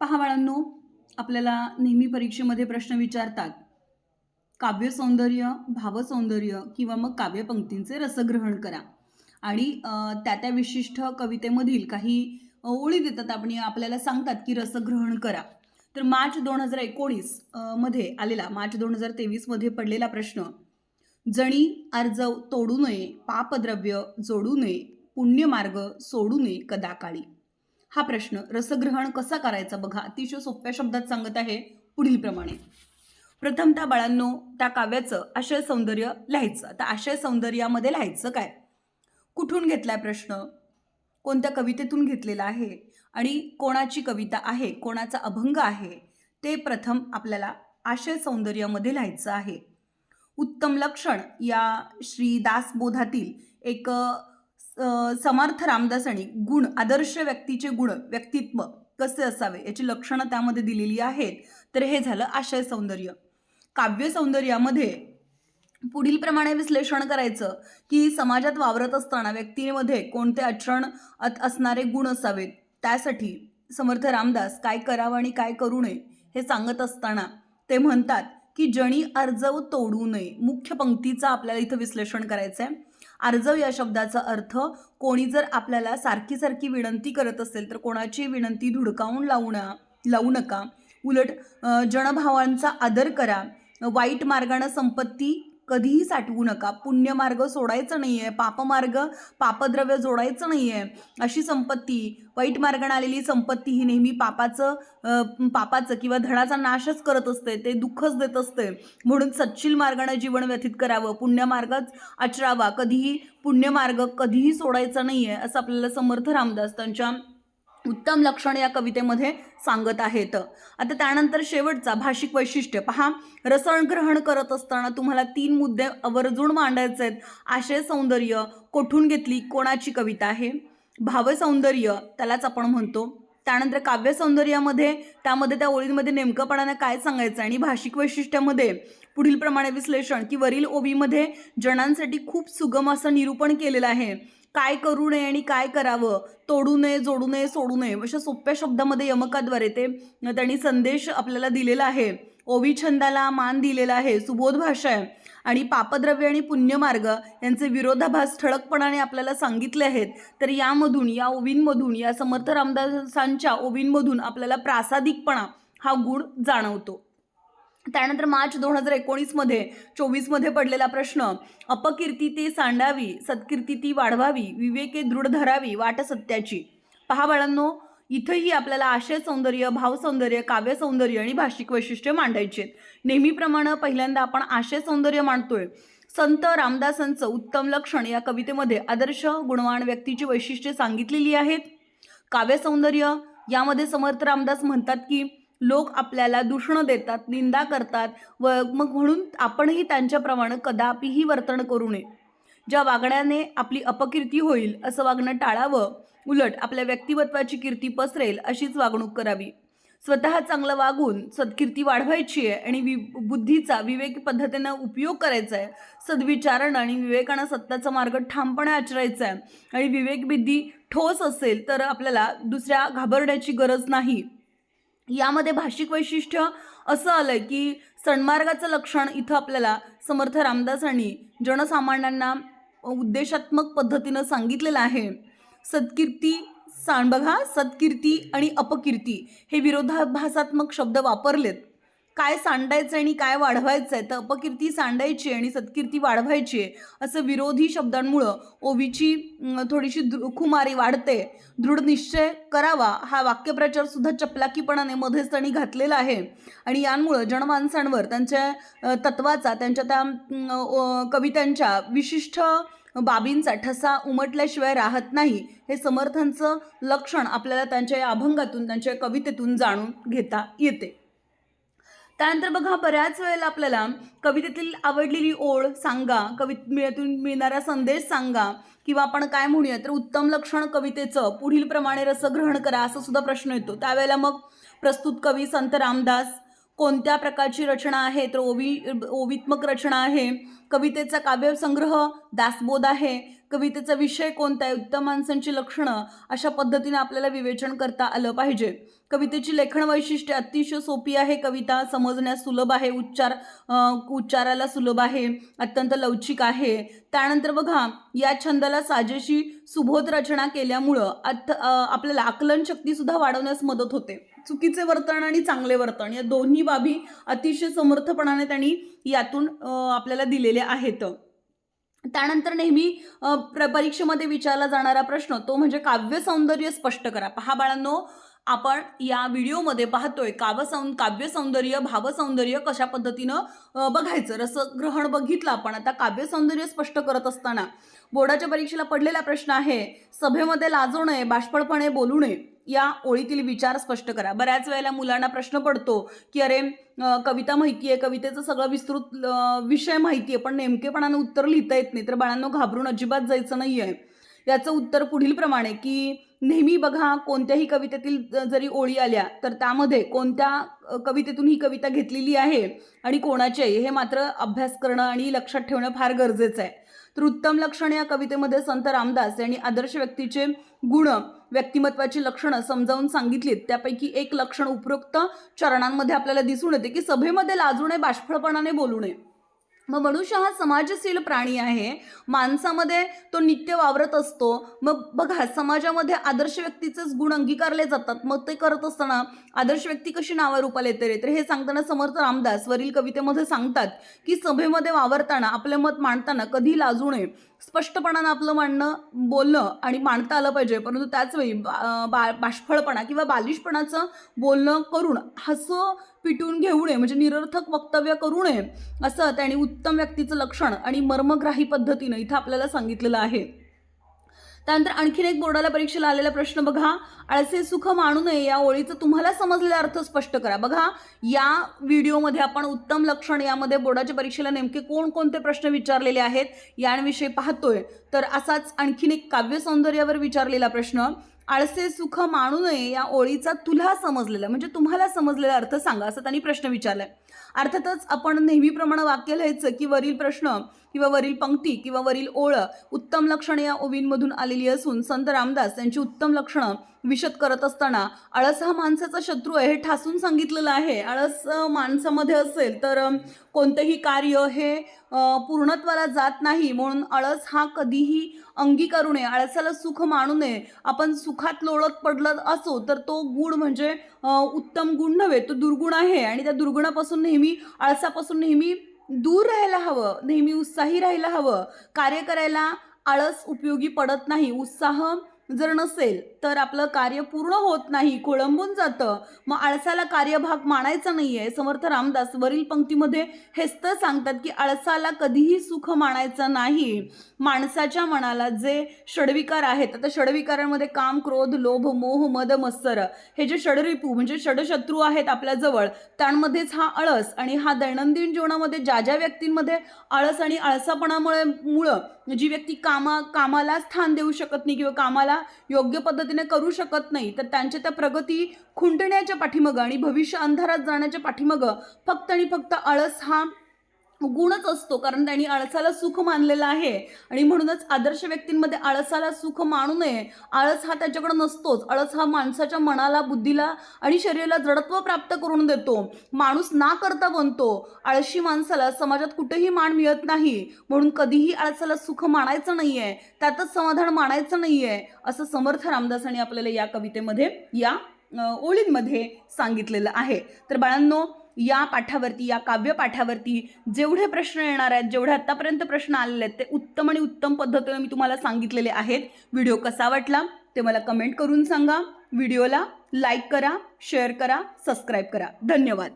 पहा बाळांनो आपल्याला नेहमी परीक्षेमध्ये प्रश्न विचारतात काव्यसौंदर्य भावसौंदर्य किंवा मग काव्यपंक्तींचे रसग्रहण करा. आणि त्या त्या विशिष्ट कवितेमधील काही ओळी देतात आपण आपल्याला सांगतात की रसग्रहण करा. तर मार्च दोन हजार एकोणीसमध्ये आलेला मार्च दोन हजार तेवीसमध्ये पडलेला प्रश्न जणी अर्जव तोडू नये पापद्रव्य जोडू नये पुण्यमार्ग सोडू नये कदाकाळी. हा प्रश्न रसग्रहण कसा करायचा बघा. अतिशय सोप्या शब्दात सांगत आहे पुढील प्रमाणे त्या बाळांनो त्या काव्याचं आशय सौंदर्य लिहायचं. आता आशय सौंदर्यामध्ये लिहायचं काय? कुठून घेतलाय प्रश्न? कोणत्या कवितेतून घेतलेला आहे? आणि कोणाची कविता आहे? कोणाचा अभंग आहे? ते प्रथम आपल्याला आशय सौंदर्यामध्ये लिहायचं आहे. उत्तम लक्षण या श्री दासबोधातील एक समर्थ रामदासांनी गुण आदर्श व्यक्तीचे गुण व्यक्तित्व कसे असावे याची लक्षणं त्यामध्ये दिलेली आहेत. तर हे झालं आशय सौंदर्य. काव्य सौंदर्यामध्ये पुढील प्रमाणे विश्लेषण करायचं की समाजात वावरत असताना व्यक्तीमध्ये कोणते आचरण अत- असणारे गुण असावेत. त्यासाठी समर्थ रामदास काय करावं आणि काय करू नये हे सांगत असताना ते म्हणतात की जणी अर्जव तोडू नये. मुख्य पंक्तीचा आपल्याला इथं विश्लेषण करायचं आहे अर्जव या शब्दाचा अर्थ कोणी जर आपल्याला सारखी सारखी विनंती करत असेल तर कोणाची विनंती धुडकावून लावू ना लावू नका. उलट जनभावांचा आदर करा. वाईट मार्गानं संपत्ती कधीही साठवू नका. पुण्यमार्ग सोडायचं नाही आहे पापमार्ग पापद्रव्य जोडायचं नाही आहे अशी संपत्ती वाईट मार्गाने आलेली संपत्ती ही नेहमी पापाचं पापाचं किंवा धडाचा नाशच करत असते. ते दुःखच देत असते. म्हणून सच्चिल मार्गाने जीवन व्यतीत करावं. पुण्यमार्गच आचरावा कधीही पुण्यमार्ग कधीही सोडायचा नाही आहे असं आपल्याला समर्थ रामदास त्यांच्या उत्तम लक्षण या कवितेमध्ये सांगत आहेत. आता त्यानंतर शेवटचा भाषिक वैशिष्ट्य. पहा रसग्रहण करत असताना तुम्हाला तीन मुद्दे आवर्जून मांडायचे आहेत. आशय सौंदर्य कोठून घेतली कोणाची कविता आहे? भावसौंदर्य त्यालाच आपण म्हणतो. त्यानंतर काव्यसौंदर्यामध्ये त्यामध्ये त्या ओळींमध्ये नेमकंपणानं काय सांगायचं आणि भाषिक वैशिष्ट्यामध्ये पुढील प्रमाणे विश्लेषण की वरील ओबीमध्ये जणांसाठी खूप सुगम असं निरूपण केलेलं आहे. काय करू नये आणि काय करावं? तोडू नये जोडू नये सोडू नये अशा सोप्या शब्दामध्ये यमकाद्वारे ते त्यांनी संदेश आपल्याला दिलेला आहे. ओवी छंदाला मान दिलेला आहे. सुबोध भाषा आहे. आणि पापद्रव्य आणि पुण्यमार्ग यांचे विरोधाभास ठळकपणाने आपल्याला सांगितले आहेत. तर यामधून या ओवींमधून या समर्थ रामदासांच्या ओवींमधून आपल्याला प्रासादिकपणा हा गुण जाणवतो. त्यानंतर मार्च दोन हजार एकोणीसमध्ये चोवीसमध्ये पडलेला प्रश्न अपकीर्ती ती सांडावी सत्कीर्ती ती वाढवावी विवेके दृढ धरावी वाट सत्याची पहा बाळांनो इथंही आपल्याला आशय सौंदर्य भावसौंदर्य काव्यसौंदर्य आणि भाषिक वैशिष्ट्य मांडायची आहेत. नेहमीप्रमाणे पहिल्यांदा आपण आशय सौंदर्य मांडतोय. संत रामदासांचं उत्तम लक्षण या कवितेमध्ये आदर्श गुणवान व्यक्तीची वैशिष्ट्ये सांगितलेली आहेत. काव्यसौंदर्य यामध्ये समर्थ रामदास म्हणतात की लोक आपल्याला दूषणं देतात निंदा करतात व मग म्हणून आपणही त्यांच्याप्रमाणे कदापिही वर्तन करू नये. ज्या वागण्याने आपली अपकीर्ती होईल असं वागणं टाळावं. उलट आपल्या व्यक्तिमत्वाची कीर्ती पसरेल अशीच वागणूक करावी. स्वतः चांगलं वागून सत्कीर्ती वाढवायची आहे आणि वि बुद्धीचा विवेक पद्धतीनं उपयोग करायचा आहे. सद्विचारण आणि विवेकानं सत्ताचा मार्ग ठामपणे आचरायचा आहे. आणि विवेकबुद्धी ठोस असेल तर आपल्याला दुसऱ्या घाबरण्याची गरज नाही. यामध्ये भाषिक वैशिष्ट्य असं आलं की सन्मार्गाचं लक्षण इथं आपल्याला समर्थ रामदासांनी जनसामान्यांना उद्देशात्मक पद्धतीनं सांगितलेलं आहे. सत्कीर्ती सांड बघा सत्कीर्ती आणि अपकीर्ती हे विरोधाभासात्मक शब्द वापरलेत. काय सांडायचं आणि काय वाढवायचं आहे तर अपकीर्ती सांडायची आणि सत्कीर्ती वाढवायची आहे. असं विरोधी शब्दांमुळं ओवीची थोडीशी दृ खुमारी वाढते. दृढ निश्चय करावा. हा वाक्यप्रचार सुद्धा चपलाकीपणाने मध्येच त्यांनी घातलेला आहे. आणि यांमुळं जनमानसांवर त्यांच्या तत्वाचा त्यांच्या त्या कवितांच्या विशिष्ट बाबींचा ठसा उमटल्याशिवाय राहत नाही. हे समर्थांचं लक्षण आपल्याला त्यांच्या या अभंगातून त्यांच्या कवितेतून जाणून घेता येते. त्यानंतर बघा बऱ्याच वेळेला आपल्याला कवितेतील आवडलेली ओळ सांगा कवितेतून मिळणारा संदेश सांगा किंवा आपण काय म्हणूया तर उत्तम लक्षण कवितेचं पुढील प्रमाणे रसग्रहण करा असा सुद्धा प्रश्न येतो. त्यावेळेला मग प्रस्तुत कवी संत रामदास कोणत्या प्रकारची रचना आहे तर ओवी ओवित्मक रचना आहे कवितेचा काव्यसंग्रह दासबोध आहे कवितेचा विषय कोणता आहे? उत्तम माणसांची लक्षणं अशा पद्धतीने आपल्याला विवेचन करता आलं पाहिजे. कवितेची लेखन वैशिष्ट्ये अतिशय सोपी आहे. कविता समजण्यास सुलभ आहे. उच्चार उच्चाराला सुलभ आहे. अत्यंत लवचिक आहे. त्यानंतर बघा या छंदाला साजेशी सुबोध रचना केल्यामुळं अथ आपल्याला आकलन शक्तीसुद्धा वाढवण्यास मदत होते. चुकीचे वर्तन आणि चांगले वर्तन या दोन्ही बाबी अतिशय समर्थपणाने त्यांनी यातून आपल्याला दिलेल्या आहेत. त्यानंतर नेहमी प्र परीक्षेमध्ये विचारला जाणारा प्रश्न तो म्हणजे काव्य सौंदर्य स्पष्ट करा. पहा बाळांनो आपण या व्हिडिओमध्ये पाहतोय काव्यसौ काव्यसौंदर्य भावसौंदर्य कशा पद्धतीनं बघायचं. रसग्रहण बघितलं आपण. आता काव्यसौंदर्य स्पष्ट करत असताना बोर्डाच्या परीक्षेला पडलेला प्रश्न आहे सभेमध्ये लाजू नये बाष्पळपणे बोलू नये या ओळीतील विचार स्पष्ट करा. बऱ्याच वेळेला मुलांना प्रश्न पडतो की अरे कविता माहिती आहे कवितेचं सगळं विस्तृत विषय माहिती आहे पण नेमकेपणानं उत्तर लिहिता येत नाही. तर बाळांनो घाबरून अजिबात जायचं नाही आहे याचं उत्तर पुढील प्रमाणे की नेहमी बघा कोणत्याही कवितेतील जरी ओळी आल्या तर त्यामध्ये कोणत्या कवितेतून ही कविता घेतलेली आहे आणि कोणाची आहे हे मात्र अभ्यास करणं आणि लक्षात ठेवणं फार गरजेचं आहे. तर उत्तम लक्षण या कवितेमध्ये संत रामदास यांनी आदर्श व्यक्तीचे गुण व्यक्तिमत्वाची लक्षणं समजावून सांगितलीत. त्यापैकी एक लक्षण उपरोक्त चरणांमध्ये आपल्याला दिसून येते की सभेमध्ये लाजू नये बाष्पळपणाने बोलू नये. मग मनुष्य हा समाजशील प्राणी आहे. माणसामध्ये तो नित्य वावरत असतो. मग बघा समाजामध्ये आदर्श व्यक्तीचेच गुण अंगीकारले जातात. मग ते करत असताना आदर्श व्यक्ती कशी नावारूपाला येते रे? तर हे सांगताना समर्थ रामदास वरील कवितेमध्ये सांगतात की सभेमध्ये वावरताना आपले मत मांडताना कधी लाजू नये. स्पष्टपणानं आपलं मांडणं बोलणं आणि मांडता आलं पाहिजे. परंतु त्याचवेळी बा बा बाष्फळपणा किंवा बालिशपणाचं बोलणं करून हसं पिटून घेऊ नये म्हणजे निरर्थक वक्तव्य करू नये असं त्याने उत्तम व्यक्तीचं लक्षण आणि मर्मग्राही पद्धतीनं इथं आपल्याला सांगितलेलं आहे. त्यानंतर आणखीन एक बोर्डाला परीक्षेला आलेला प्रश्न बघा. आळसे सुख मानू नये या ओळीचं तुम्हाला समजलेला अर्थ स्पष्ट करा. बघा या व्हिडिओमध्ये आपण उत्तम लक्षण यामध्ये बोर्डाच्या परीक्षेला नेमके कोणकोणते प्रश्न विचारलेले आहेत यांविषयी पाहतोय. तर असाच आणखीन एक काव्य सौंदर्यावर विचारलेला प्रश्न आळसे सुख मानू नये या ओळीचा तुला समजलेला म्हणजे तुम्हाला समजलेला अर्थ सांगा असं त्यांनी प्रश्न विचारलाय. अर्थातच आपण नेहमीप्रमाणे वाक्य लिहायचं की वरील प्रश्न किंवा वरील पंक्ती किंवा वरील ओळ उत्तम लक्षणे या ओवींमधून आलेली असून संत रामदास यांची उत्तम लक्षणं विशद करत असताना आळस हा माणसाचा शत्रू आहे हे ठासून सांगितलेलं आहे. आळस माणसामध्ये असेल तर कोणतंही कार्य हे पूर्णत्वाला जात नाही. म्हणून आळस हा कधीही अंगीकारू नये. आळसाला सुख मानू नये. आपण सुखात लोळत पडलं असो तर तो गुण म्हणजे उत्तम गुण नव्हे. तो दुर्गुण आहे आणि त्या दुर्गुणापासून नेहमी आळसापासून नेहमी दूर राहायला हवं नेहमी उत्साही राहायला हवं. कार्य करायला आळस उपयोगी पडत नाही. उत्साह जर नसेल तर आपलं कार्य पूर्ण होत नाही खोळंबून जातं. मग आळसाला कार्यभाग मानायचा नाही आहे समर्थ रामदास वरील पंक्तीमध्ये हेच तर सांगतात की आळसाला कधीही सुख मानायचं नाही. माणसाच्या मनाला जे षडविकार आहेत आता षडविकारांमध्ये काम क्रोध लोभ मोह मद मत्सर हे जे षडरिपू म्हणजे षडशत्रू आहेत आपल्याजवळ त्यांमध्येच हा आळस आणि हा दैनंदिन जीवनामध्ये ज्या ज्या व्यक्तींमध्ये आळस आणि आळसापणामुळे मुळं जी व्यक्ती कामा कामाला स्थान देऊ शकत नाही किंवा कामाला योग्य पद्धतीने करू शकत नाही तर त्यांच्या त्या प्रगती खुंटण्याच्या पाठीमागं आणि भविष्य अंधारात जाण्याच्या पाठीमागं फक्त आणि फक्त आळस हा गुणच असतो कारण त्यांनी आळसाला सुख मानलेलं आहे. आणि म्हणूनच आदर्श व्यक्तींमध्ये आळसाला सुख मानू नये. आळस हा त्याच्याकडे नसतोच. आळस हा माणसाच्या मनाला बुद्धीला आणि शरीराला जडत्व प्राप्त करून देतो. माणूस ना करता बनतो. आळशी माणसाला समाजात कुठेही मान मिळत नाही. म्हणून कधीही आळसाला सुख मानायचं नाहीये. त्यातच समाधान मानायचं नाहीये असं समर्थ रामदासांनी आपल्याला या कवितेमध्ये या ओळींमध्ये सांगितलेलं आहे. तर बाळांनो या पाठावरती या काव्यपाठावरती जेवढे प्रश्न येणार आहेत जेवढे आत्तापर्यंत प्रश्न आलेले आहेत ते उत्तम आणि उत्तम पद्धतीने मी तुम्हाला सांगितलेले आहेत. व्हिडिओ कसा वाटला ते मला कमेंट करून सांगा. व्हिडिओला लाईक करा शेअर करा सबस्क्राईब करा. धन्यवाद.